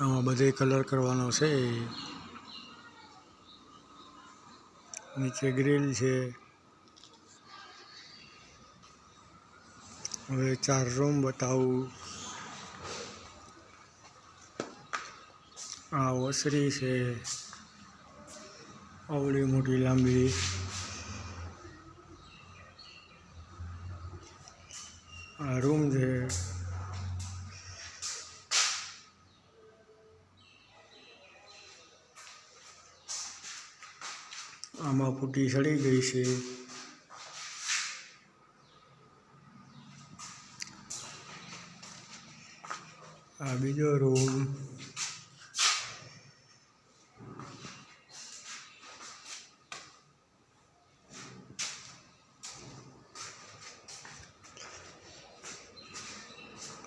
આમાં બધે કલર કરવાનો છે. નીચે ગ્રીલ છે. હવે ચાર રૂમ બતાવું. આ ઓસરી છે. આવડી મોટી લાંબી. આ રૂમ છે. આમાં ફૂટી સડી ગઈ છે. આ બીજો રૂમ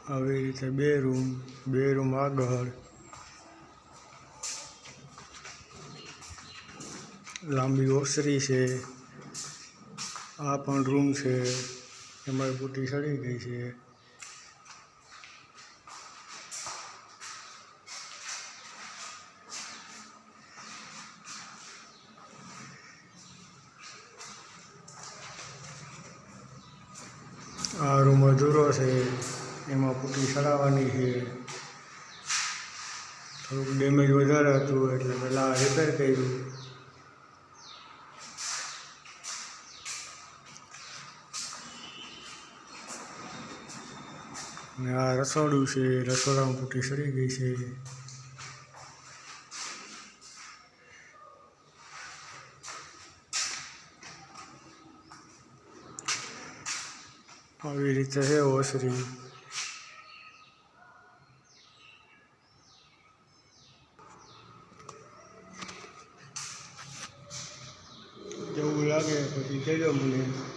આવી રીતે બે રૂમ બે રૂમ આગળ. લાંબી ઓસરી છે, આ પણ રૂમ છે, એમાં બુટી સડી ગઈ છે. આ રૂમ અધૂરો છે, એમાં પુટી સડાવવાની છે. થોડુંક ડેમેજ વધારે હતું એટલે પહેલાં રિપેર કર્યું. ને આ રસોડું છે રસોડામાં પુટી સડી ગઈ છે આવી રીતે છે ઓસરી જેવું લાગે પછી કહેજો મને